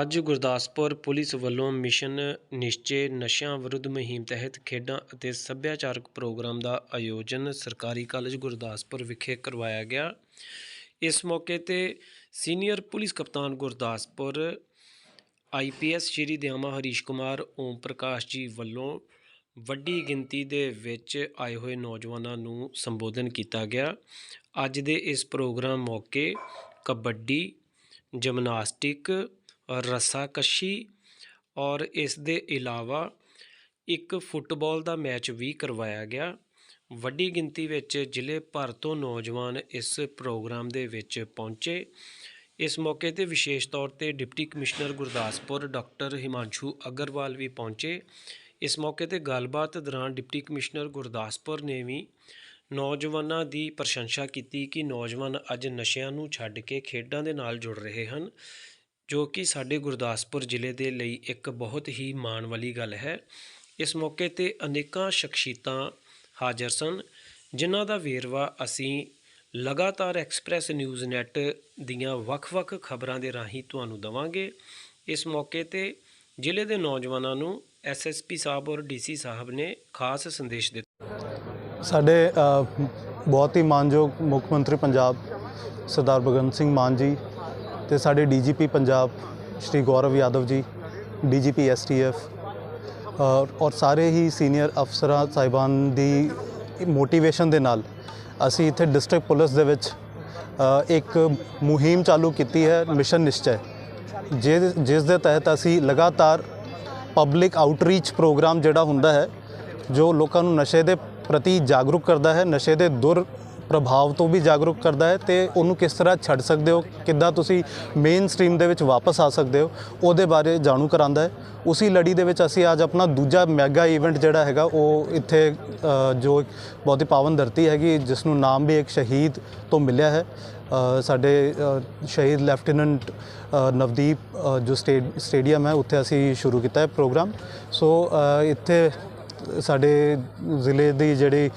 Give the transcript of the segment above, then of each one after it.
ਅੱਜ ਗੁਰਦਾਸਪੁਰ ਪੁਲਿਸ ਵੱਲੋਂ ਮਿਸ਼ਨ ਨਿਸ਼ਚੇ ਨਸ਼ਿਆਂ ਵਿਰੁੱਧ ਮੁਹਿੰਮ ਤਹਿਤ ਖੇਡਾਂ ਅਤੇ ਸੱਭਿਆਚਾਰਕ ਪ੍ਰੋਗਰਾਮ ਦਾ ਆਯੋਜਨ ਸਰਕਾਰੀ ਕਾਲਜ ਗੁਰਦਾਸਪੁਰ ਵਿਖੇ ਕਰਵਾਇਆ ਗਿਆ। ਇਸ ਮੌਕੇ ਤੇ ਸੀਨੀਅਰ ਪੁਲਿਸ ਕਪਤਾਨ ਗੁਰਦਾਸਪੁਰ ਆਈਪੀਐਸ ਸ਼੍ਰੀ ਦਿਆਮਾ ਹਰੀਸ਼ ਕੁਮਾਰ, ਓਮ ਪ੍ਰਕਾਸ਼ ਜੀ ਵੱਲੋਂ ਵੱਡੀ ਗਿਣਤੀ ਦੇ ਵਿੱਚ ਆਏ ਹੋਏ ਨੌਜਵਾਨਾਂ ਨੂੰ ਸੰਬੋਧਨ ਕੀਤਾ ਗਿਆ। ਅੱਜ ਦੇ ਇਸ ਪ੍ਰੋਗਰਾਮ ਮੌਕੇ ਕਬੱਡੀ, ਜਿਮਨਾਸਟਿਕ ਰੱਸਾਕੱਸ਼ੀ ਔਰ ਇਸ ਦੇ ਇਲਾਵਾ ਇੱਕ ਫੁੱਟਬਾਲ ਦਾ ਮੈਚ ਵੀ ਕਰਵਾਇਆ ਗਿਆ। ਵੱਡੀ ਗਿਣਤੀ ਵਿੱਚ ਜ਼ਿਲ੍ਹੇ ਭਰ ਤੋਂ ਨੌਜਵਾਨ ਇਸ ਪ੍ਰੋਗਰਾਮ ਦੇ ਵਿੱਚ ਪਹੁੰਚੇ। ਇਸ ਮੌਕੇ ਤੇ ਵਿਸ਼ੇਸ਼ ਤੌਰ ਤੇ deputy commissioner Gurdaspur doctor Himanshu Aggarwal ਵੀ ਪਹੁੰਚੇ। ਇਸ ਮੌਕੇ ਤੇ ਗੱਲਬਾਤ ਦੌਰਾਨ ਡਿਪਟੀ ਕਮਿਸ਼ਨਰ ਗੁਰਦਾਸਪੁਰ ਨੇ ਵੀ ਨੌਜਵਾਨਾਂ ਦੀ ਪ੍ਰਸ਼ੰਸਾ ਕੀਤੀ ਕਿ ਨੌਜਵਾਨ ਅੱਜ ਨਸ਼ਿਆਂ ਨੂੰ ਛੱਡ ਕੇ ਖੇਡਾਂ ਦੇ ਨਾਲ ਜੁੜ ਰਹੇ ਹਨ। ਜੋ ਕਿ ਸਾਡੇ ਗੁਰਦਾਸਪੁਰ ਜ਼ਿਲ੍ਹੇ ਦੇ ਲਈ ਇੱਕ ਬਹੁਤ ਹੀ ਮਾਣ ਵਾਲੀ ਗੱਲ ਹੈ। ਇਸ ਮੌਕੇ ਤੇ ਅਨੇਕਾਂ ਸ਼ਖਸੀਅਤਾਂ ਹਾਜ਼ਰ ਸਨ, ਜਿਨ੍ਹਾਂ ਦਾ ਵੇਰਵਾ ਅਸੀਂ ਲਗਾਤਾਰ ਐਕਸਪ੍ਰੈਸ ਨਿਊਜ਼ ਨੈੱਟ ਦੀਆਂ ਵੱਖ-ਵੱਖ ਖਬਰਾਂ ਦੇ ਰਾਹੀਂ ਤੁਹਾਨੂੰ ਦਵਾਂਗੇ। ਇਸ ਮੌਕੇ ਤੇ ਜ਼ਿਲ੍ਹੇ ਦੇ ਨੌਜਵਾਨਾਂ ਨੂੰ ਐਸਐਸਪੀ ਸਾਹਿਬ ਔਰ ਡੀਸੀ ਸਾਹਿਬ ਨੇ ਖਾਸ ਸੰਦੇਸ਼ ਦਿੱਤਾ। ਸਾਡੇ ਬਹੁਤ ਹੀ ਮਾਨਯੋਗ ਮੁੱਖ ਮੰਤਰੀ ਪੰਜਾਬ ਸਰਦਾਰ ਭਗਵੰਤ ਸਿੰਘ ਮਾਨ ਜੀ ਤੇ ਸਾਡੇ DGP Punjab Shri Gaurav Yadav ji, DGP STF ਔਰ ਔਰ ਸਾਰੇ ਹੀ ਸੀਨੀਅਰ ਅਫਸਰਾਂ ਸਾਹਿਬਾਨ ਦੀ ਮੋਟੀਵੇਸ਼ਨ ਦੇ ਨਾਲ ਅਸੀਂ ਇੱਥੇ ਡਿਸਟ੍ਰਿਕਟ ਪੁਲਿਸ ਦੇ ਵਿੱਚ ਇੱਕ ਮੁਹਿੰਮ ਚਾਲੂ ਕੀਤੀ ਹੈ, ਮਿਸ਼ਨ ਨਿਸ਼ਚੈ ਜਿਸ ਜਿਸ ਦੇ ਤਹਿਤ ਅਸੀਂ ਲਗਾਤਾਰ ਪਬਲਿਕ ਆਊਟਰੀਚ ਪ੍ਰੋਗਰਾਮ ਜਿਹੜਾ ਹੁੰਦਾ ਹੈ, ਜੋ ਲੋਕਾਂ ਨੂੰ ਨਸ਼ੇ ਦੇ ਪ੍ਰਤੀ ਜਾਗਰੂਕ ਕਰਦਾ ਹੈ, ਨਸ਼ੇ ਦੇ ਦੁਰ ਪ੍ਰਭਾਵ ਤੋਂ ਵੀ ਜਾਗਰੂਕ ਕਰਦਾ ਹੈ ਤੇ ਉਹਨੂੰ ਕਿਸ ਤਰ੍ਹਾਂ ਛੱਡ ਸਕਦੇ ਹੋ, ਕਿੱਦਾਂ ਤੁਸੀਂ ਮੇਨ ਸਟ੍ਰੀਮ ਦੇ ਵਿੱਚ ਵਾਪਸ ਆ ਸਕਦੇ ਹੋ, ਉਹਦੇ ਬਾਰੇ ਜਾਣੂ ਕਰਾਉਂਦਾ ਹੈ। ਉਸੇ ਲੜੀ ਦੇ ਵਿੱਚ ਅਸੀਂ ਅੱਜ ਆਪਣਾ ਦੂਜਾ ਮੈਗਾ ਇਵੈਂਟ ਜਿਹੜਾ ਹੈਗਾ, ਉਹ ਇੱਥੇ ਜੋ ਇੱਕ ਬਹੁਤ ਹੀ ਪਾਵਨ ਧਰਤੀ ਹੈਗੀ ਜਿਸ ਨੂੰ ਨਾਮ ਵੀ ਇੱਕ ਸ਼ਹੀਦ ਤੋਂ ਮਿਲਿਆ ਹੈ। ਸਾਡੇ ਸ਼ਹੀਦ ਲੈਫਟੀਨੈਂਟ ਨਵਦੀਪ ਜੋ ਸਟੇ, ਸਟੇਡੀਅਮ ਹੈ, ਉੱਥੇ ਅਸੀਂ ਸ਼ੁਰੂ ਕੀਤਾ ਹੈ ਪ੍ਰੋਗਰਾਮ। ਸੋ ਇੱਥੇ ਸਾਡੇ ਜ਼ਿਲ੍ਹੇ ਦੀ ਜਿਹੜੀ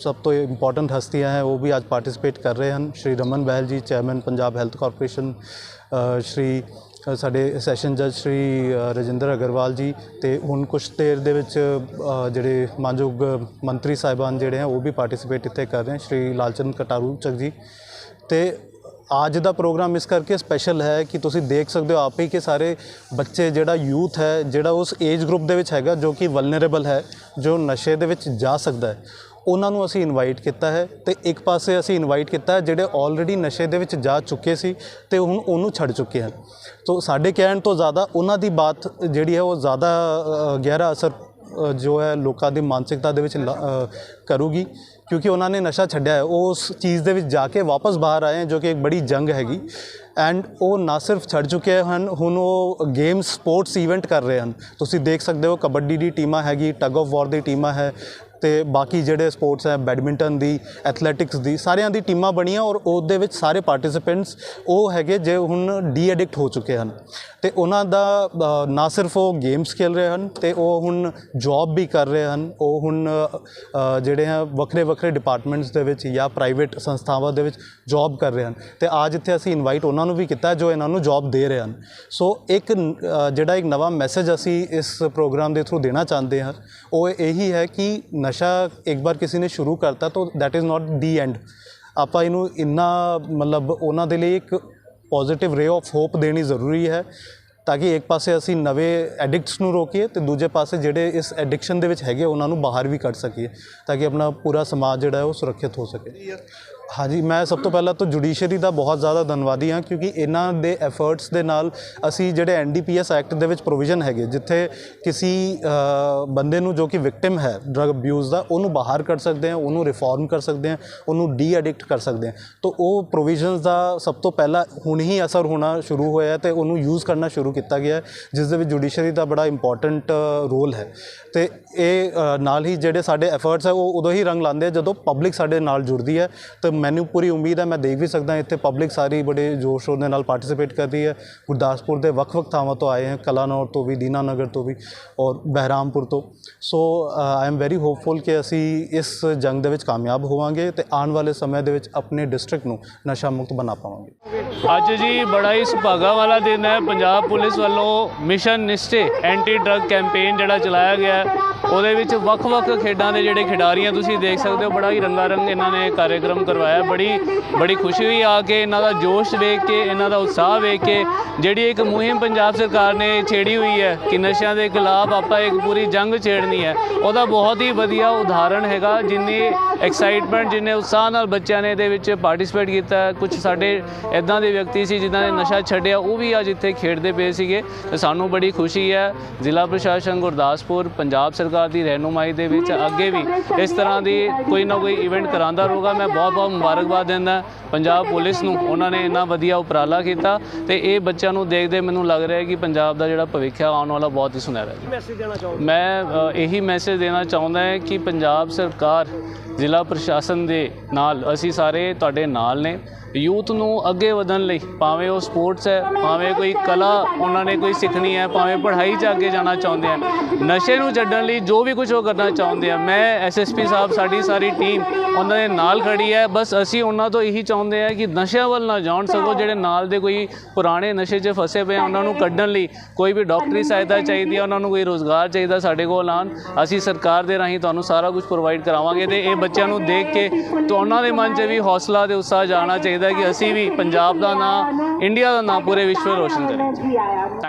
ਸਭ ਤੋਂ ਇੰਪੋਰਟੈਂਟ ਹਸਤੀਆਂ ਹੈ, ਉਹ ਵੀ ਅੱਜ ਪਾਰਟਿਸਿਪੇਟ ਕਰ ਰਹੇ ਹਨ। Shri Raman Behl ji chairman Punjab health corporation Shri ਸਾਡੇ ਸੈਸ਼ਨ ਜੱਜ ਸ਼੍ਰੀ ਰਜਿੰਦਰ ਅਗਰਵਾਲ ਜੀ ਤੇ ਹੁਣ ਕੁਝ ਦੇਰ ਦੇ ਵਿੱਚ ਜਿਹੜੇ ਮਾਨਯੋਗ ਮੰਤਰੀ ਸਾਹਿਬਾਨ ਜਿਹੜੇ ਹੈ, ਉਹ ਵੀ ਪਾਰਟਿਸਿਪੇਟ ਇੱਥੇ ਕਰ ਰਹੇ ਹਨ। ਸ਼੍ਰੀ ਲਾਲਚੰਦ ਕਟਾਰੂ ਚੱਕ ਜੀ। ਤੇ ਅੱਜ ਦਾ ਪ੍ਰੋਗਰਾਮ ਇਸ ਕਰਕੇ ਸਪੈਸ਼ਲ ਹੈ ਕਿ ਤੁਸੀਂ ਦੇਖ ਸਕਦੇ ਹੋ ਆਪ ਹੀ ਕਿ ਸਾਰੇ ਬੱਚੇ, ਜਿਹੜਾ ਯੂਥ ਹੈ, ਜਿਹੜਾ ਉਸ ਏਜ ਗਰੁੱਪ ਦੇ ਵਿੱਚ ਹੈਗਾ, ਜੋ ਕਿ ਵਲਨਰੇਬਲ ਹੈ, ਜੋ ਨਸ਼ੇ ਦੇ ਵਿੱਚ ਜਾ ਸਕਦਾ ਹੈ ਉਹਨਾਂ ਨੂੰ ਅਸੀਂ ਇਨਵਾਈਟ ਕੀਤਾ ਹੈ ਤੇ ਇੱਕ ਪਾਸੇ ਅਸੀਂ ਇਨਵਾਈਟ ਕੀਤਾ ਹੈ ਜਿਹੜੇ ਆਲਰੇਡੀ ਨਸ਼ੇ ਦੇ ਵਿੱਚ ਜਾ ਚੁੱਕੇ ਸੀ ਤੇ ਹੁਣ ਉਹਨੂੰ ਛੱਡ ਚੁੱਕੇ ਹਨ। ਸੋ ਸਾਡੇ ਕਹਿਣ ਤੋਂ ਜ਼ਿਆਦਾ ਉਹਨਾਂ ਦੀ ਬਾਤ ਜਿਹੜੀ ਹੈ ਉਹ ਜ਼ਿਆਦਾ ਗਹਿਰਾ ਅਸਰ ਜੋ ਹੈ ਲੋਕਾਂ ਦੀ ਮਾਨਸਿਕਤਾ ਦੇ ਵਿੱਚ ਲਾ- ਅ, ਕਰੂਗੀ ਕਿਉਂਕਿ ਉਹਨਾਂ ਨੇ ਨਸ਼ਾ ਛੱਡਿਆ ਹੈ। ਉਹ ਉਸ ਚੀਜ਼ ਦੇ ਵਿੱਚ ਜਾ ਕੇ ਵਾਪਸ ਬਾਹਰ ਆਏ ਹਨ ਜੋ ਕਿ ਇੱਕ ਬੜੀ ਜੰਗ ਹੈਗੀ ਐਂਡ ਉਹ ਨਾ ਸਿਰਫ ਛੱਡ ਚੁੱਕੇ ਹਨ ਹੁਣ ਉਹ ਗੇਮ ਸਪੋਰਟਸ ਇਵੈਂਟ ਕਰ ਰਹੇ ਹਨ। ਤੁਸੀਂ ਦੇਖ ਸਕਦੇ ਹੋ ਕਬੱਡੀ ਦੀ ਟੀਮਾਂ ਹੈਗੀ ਟਗ ਆਫ ਵਾਰ ਦੀ ਟੀਮਾਂ ਹੈ ਤੇ ਬਾਕੀ ਜਿਹੜੇ ਸਪੋਰਟਸ ਹੈ, ਬੈਡਮਿੰਟਨ ਦੀ ਐਥਲੈਟਿਕਸ ਦੀ, ਸਾਰਿਆਂ ਦੀ ਟੀਮਾਂ ਬਣੀਆਂ ਔਰ ਉਹਦੇ ਵਿੱਚ ਸਾਰੇ ਪਾਰਟਿਸਿਪੈਂਟਸ ਉਹ ਹੈਗੇ ਜੇ ਹੁਣ ਡੀ ਐਡਿਕਟ ਹੋ ਚੁੱਕੇ ਹਨ। ਤੇ ਉਹਨਾਂ ਦਾ ਨਾ ਸਿਰਫ ਉਹ ਗੇਮਸ ਖੇਲ ਰਹੇ ਹਨ ਤੇ ਉਹ ਹੁਣ ਜੌਬ ਵੀ ਕਰ ਰਹੇ ਹਨ। ਉਹ ਹੁਣ ਜਿਹੜੇ ਹੈ ਵੱਖਰੇ ਵੱਖਰੇ ਡਿਪਾਰਟਮੈਂਟਸ ਦੇ ਵਿੱਚ ਜਾਂ ਪ੍ਰਾਈਵੇਟ ਸੰਸਥਾਵਾਂ ਦੇ ਵਿੱਚ ਜੌਬ ਕਰ ਰਹੇ ਹਨ। ਤੇ ਅੱਜ ਇੱਥੇ ਅਸੀਂ ਇਨਵਾਈਟ ਉਹਨਾਂ ਨੂੰ ਵੀ ਕੀਤਾ ਜੋ ਇਹਨਾਂ ਨੂੰ ਜੌਬ ਦੇ ਰਹੇ ਹਨ। ਸੋ ਇੱਕ ਜਿਹੜਾ ਇੱਕ ਨਵਾਂ ਮੈਸੇਜ ਅਸੀਂ ਇਸ ਪ੍ਰੋਗਰਾਮ ਦੇ ਥਰੂ ਦੇਣਾ ਚਾਹੁੰਦੇ ਹਾਂ, ਉਹ ਇਹੀ ਹੈ ਕਿ ਨਸ਼ਾ ਇੱਕ ਵਾਰ ਕਿਸੇ ਨੇ ਸ਼ੁਰੂ ਕਰਤਾ ਤਾਂ that is not the end ਆਪਾਂ ਇਹਨੂੰ ਇੰਨਾ ਮਤਲਬ ਉਹਨਾਂ ਦੇ ਲਈ ਇੱਕ ਪੋਜ਼ਿਟਿਵ ਰੇ ਆਫ ਹੋਪ ਦੇਣੀ ਜ਼ਰੂਰੀ ਹੈ ਤਾਂ ਕਿ ਇੱਕ ਪਾਸੇ ਅਸੀਂ ਨਵੇਂ ਐਡਿਕਟਸ ਨੂੰ ਰੋਕੀਏ ਤੇ ਦੂਜੇ ਪਾਸੇ ਜਿਹੜੇ ਇਸ ਐਡਿਕਸ਼ਨ ਦੇ ਵਿੱਚ ਹੈਗੇ ਉਹਨਾਂ ਨੂੰ ਬਾਹਰ ਵੀ ਕੱਢ ਸਕੀਏ ਤਾਂ ਕਿ ਆਪਣਾ ਪੂਰਾ ਸਮਾਜ ਜਿਹੜਾ ਹੈ ਉਹ ਸੁਰੱਖਿਅਤ ਹੋ ਸਕੇ। ਹਾਂਜੀ, ਮੈਂ ਸਭ ਤੋਂ ਪਹਿਲਾਂ ਤਾਂ ਜੁਡੀਸ਼ਰੀ ਦਾ ਬਹੁਤ ਜ਼ਿਆਦਾ ਧੰਨਵਾਦੀ ਹਾਂ ਕਿਉਂਕਿ ਇਹਨਾਂ ਦੇ ਐਫਰਟਸ ਦੇ ਨਾਲ ਅਸੀਂ ਜਿਹੜੇ ਐਨਡੀਪੀਐਸ ਐਕਟ ਦੇ ਵਿੱਚ ਪ੍ਰੋਵੀਜ਼ਨ ਹੈਗੇ, ਜਿੱਥੇ ਕਿਸੇ ਬੰਦੇ ਨੂੰ ਜੋ ਕਿ ਵਿਕਟਿਮ ਹੈ ਡਰਗ ਅਬਿਊਜ਼ ਦਾ, ਉਹਨੂੰ ਬਾਹਰ ਕੱਢ ਸਕਦੇ ਹਾਂ, ਉਹਨੂੰ ਰਿਫਾਰਮ ਕਰ ਸਕਦੇ ਹਾਂ, ਉਹਨੂੰ ਡੀ ਐਡਿਕਟ ਕਰ ਸਕਦੇ ਹਾਂ। ਤਾਂ ਉਹ ਪ੍ਰੋਵੀਜ਼ਨਸ ਦਾ ਸਭ ਤੋਂ ਪਹਿਲਾਂ ਹੁਣ ਹੀ ਅਸਰ ਹੋਣਾ ਸ਼ੁਰੂ ਹੋਇਆ ਹੈ ਤੇ ਉਹਨੂੰ ਯੂਜ਼ ਕਰਨਾ ਸ਼ੁਰੂ ਕੀਤਾ ਗਿਆ ਜਿਸ ਦੇ ਵਿੱਚ ਜੁਡੀਸ਼ਰੀ ਦਾ ਬੜਾ ਇੰਪੋਰਟੈਂਟ ਰੋਲ ਹੈ। ਤੇ ਇਹ ਨਾਲ ਹੀ ਜਿਹੜੇ ਸਾਡੇ ਐਫਰਟਸ ਹੈ, ਉਹ ਉਦੋਂ ਹੀ ਰੰਗ ਲਾਉਂਦੇ ਜਦੋਂ ਪਬਲਿਕ ਸਾਡੇ ਨਾਲ ਜੁੜਦੀ ਹੈ, ਤੇ ਮੈਨੂੰ ਪੂਰੀ ਉਮੀਦ ਹੈ, ਮੈਂ ਦੇਖ ਵੀ ਸਕਦਾ ਇੱਥੇ ਪਬਲਿਕ ਸਾਰੀ ਬੜੇ ਜ਼ੋਰ ਸ਼ੋਰ ਦੇ ਨਾਲ ਪਾਰਟਿਸਿਪੇਟ ਕਰ ਰਹੀ ਹੈ। ਗੁਰਦਾਸਪੁਰ ਦੇ ਵੱਖ-ਵੱਖ ਥਾਵਾਂ ਤੋਂ ਆਏ ਹਨ ਕਲਾਨੌਰ ਤੋਂ ਵੀ, ਦੀਨਾਨਗਰ ਤੋਂ ਵੀ ਔਰ ਬਹਿਰਾਮਪੁਰ ਤੋਂ। So I am very hopeful ਕਿ ਅਸੀਂ ਇਸ ਜੰਗ ਦੇ ਵਿੱਚ ਕਾਮਯਾਬ ਹੋਵਾਂਗੇ ਤੇ ਆਉਣ ਵਾਲੇ ਸਮੇਂ ਦੇ ਵਿੱਚ ਆਪਣੇ ਡਿਸਟ੍ਰਿਕਟ ਨੂੰ ਨਸ਼ਾ ਮੁਕਤ ਬਣਾ ਪਾਵਾਂਗੇ। ਅੱਜ ਜੀ ਬੜਾ ਹੀ ਸੁਭਾਗਾ ਵਾਲਾ ਦਿਨ ਹੈ। ਪੰਜਾਬ ਪੁਲਿਸ ਵੱਲੋਂ mission Nishchay anti drug campaign ਜਿਹੜਾ ਚਲਾਇਆ ਗਿਆ ਉਹਦੇ ਵਿੱਚ ਵੱਖ-ਵੱਖ ਖੇਡਾਂ ਦੇ ਜਿਹੜੇ ਖਿਡਾਰੀ ਆ ਤੁਸੀਂ ਦੇਖ ਸਕਦੇ ਹੋ, ਬੜਾ ਹੀ ਰੰਗਾਰੰਗ ਇਹਨਾਂ ਨੇ ਕਾਰਜਕ੍ਰਮ ਕਰਵਾਇਆ ਬੜੀ ਬੜੀ ਖੁਸ਼ੀ ਹੋਈ ਆ ਕੇ ਇਹਨਾਂ ਦਾ ਜੋਸ਼ ਵੇਖ ਕੇ, ਇਹਨਾਂ ਦਾ ਉਤਸ਼ਾਹ ਵੇਖ ਕੇ, ਜਿਹੜੀ ਇੱਕ ਮੁਹਿੰਮ ਪੰਜਾਬ ਸਰਕਾਰ ਨੇ ਛੇੜੀ ਹੋਈ ਹੈ ਕਿ ਨਸ਼ਿਆਂ ਦੇ ਖਿਲਾਫ ਆਪਾਂ ਇੱਕ ਪੂਰੀ ਜੰਗ ਛੇੜਨੀ ਹੈ, ਉਹਦਾ ਬਹੁਤ ਹੀ ਵਧੀਆ ਉਦਾਹਰਣ ਹੈਗਾ, ਜਿੰਨੀ ਐਕਸਾਈਟਮੈਂਟ ਜਿੰਨੇ ਉਤਸ਼ਾਹ ਨਾਲ ਬੱਚਿਆਂ ਨੇ ਇਹਦੇ ਵਿੱਚ ਪਾਰਟਿਸਿਪੇਟ ਕੀਤਾ ਕੁਝ ਸਾਡੇ ਇਦਾਂ ਦੇ ਵਿਅਕਤੀ ਸੀ ਜਿਨ੍ਹਾਂ ਨੇ ਨਸ਼ਾ ਛੱਡਿਆ, ਉਹ ਵੀ ਅੱਜ ਇੱਥੇ ਖੇਡਦੇ ਪਏ ਸੀਗੇ ਤੇ ਸਾਨੂੰ ਬੜੀ ਖੁਸ਼ੀ ਹੈ। ਜ਼ਿਲ੍ਹਾ ਪ੍ਰਸ਼ਾਸਨ ਗੁਰਦਾਸਪੁਰ, ਪੰਜਾਬ ਸਰਕਾਰ ਦੀ ਰਹਿਨੁਮਾਈ ਦੇ ਵਿੱਚ ਅੱਗੇ ਵੀ ਇਸ ਤਰ੍ਹਾਂ ਦੀ ਕੋਈ ਨਾ ਕੋਈ ਇਵੈਂਟ ਕਰਾਉਂਦਾ ਰਹੂਗਾ। ਮੈਂ ਬਹੁਤ ਬਹੁਤ ਮੁਬਾਰਕਬਾਦ ਦਿੰਦਾ ਪੰਜਾਬ ਪੁਲਿਸ ਨੂੰ ਉਹਨਾਂ ਨੇ ਇੰਨਾ ਵਧੀਆ ਉਪਰਾਲਾ ਕੀਤਾ ਤੇ ਇਹ ਬੱਚਿਆਂ ਨੂੰ ਦੇਖਦੇ ਮੈਨੂੰ ਲੱਗ ਰਿਹਾ ਹੈ ਕਿ ਪੰਜਾਬ ਦਾ ਜਿਹੜਾ ਭਵਿੱਖ ਹੈ ਆਉਣ ਵਾਲਾ ਬਹੁਤ ਹੀ ਸੁਨਹਿਰਾ ਹੈ। ਮੈਸੇਜ ਦੇਣਾ ਚਾਹੋਗੇ? ਮੈਂ ਇਹੀ ਮੈਸੇਜ ਦੇਣਾ ਚਾਹੁੰਦਾ ਹਾਂ ਕਿ ਪੰਜਾਬ ਸਰਕਾਰ ਜ਼ਿਲ੍ਹਾ ਪ੍ਰਸ਼ਾਸਨ ਦੇ ਨਾਲ ਅਸੀਂ ਸਾਰੇ ਤੁਹਾਡੇ ਨਾਲ ਨੇ। ਯੂਥ ਨੂੰ ਅੱਗੇ ਵਧਣ ਲਈ ਭਾਵੇਂ ਉਹ ਸਪੋਰਟਸ ਹੈ, ਭਾਵੇਂ ਕੋਈ ਕਲਾ ਉਹਨਾਂ ਨੇ ਕੋਈ ਸਿੱਖਣੀ ਹੈ, ਭਾਵੇਂ ਪੜ੍ਹਾਈ 'ਚ ਅੱਗੇ ਜਾਣਾ ਚਾਹੁੰਦੇ ਆ, ਨਸ਼ੇ ਨੂੰ ਛੱਡਣ ਲਈ ਜੋ ਵੀ ਕੁਝ ਉਹ ਕਰਨਾ ਚਾਹੁੰਦੇ ਆ। ਮੈਂ ਐਸਐਸਪੀ ਸਾਹਿਬ, ਸਾਡੀ ਸਾਰੀ ਟੀਮ ਉਹਨਾਂ ਦੇ ਨਾਲ ਖੜੀ ਹੈ। ਬਸ ਅਸੀਂ ਉਹਨਾਂ ਤੋਂ ਇਹੀ ਚਾਹੁੰਦੇ ਆ ਕਿ ਨਸ਼ਿਆਂ ਵੱਲ ਨਾ ਜਾਣ ਸਕੋ ਜਿਹੜੇ ਨਾਲ ਦੇ ਕੋਈ ਪੁਰਾਣੇ ਨਸ਼ੇ 'ਚ ਫਸੇ ਪਏ ਆ, ਉਹਨਾਂ ਨੂੰ ਕੱਢਣ ਲਈ ਕੋਈ ਵੀ ਡਾਕਟਰੀ ਸਹਾਇਤਾ ਚਾਹੀਦੀ ਹੈ ਉਹਨਾਂ ਨੂੰ ਕੋਈ ਰੋਜ਼ਗਾਰ ਚਾਹੀਦਾ ਸਾਡੇ ਕੋਲ ਆਉਣ। ਅਸੀਂ ਸਰਕਾਰ ਦੇ ਰਾਹੀਂ ਤੁਹਾਨੂੰ ਸਾਰਾ ਕੁਝ ਪ੍ਰੋਵਾਈਡ ਕਰਾਵਾਂਗੇ ਤੇ ਇਹ ਬੱਚਿਆਂ ਨੂੰ ਦੇਖ ਕੇ ਤਾਂ ਉਹਨਾਂ ਦੇ ਮਨ 'ਚ ਵੀ ਹੌਸਲਾ ਤੇ ਉਤਸ਼ਾਹ ਜਾਣਾ ਚਾਹੀਦਾ ਕਿ ਅਸੀਂ ਵੀ ਪੰਜਾਬ ਦਾ ਨਾਂ, ਇੰਡੀਆ ਦਾ ਨਾਂ ਪੂਰੇ ਵਿਸ਼ਵ ਰੋਸ਼ਨ ਕਰੀਏ।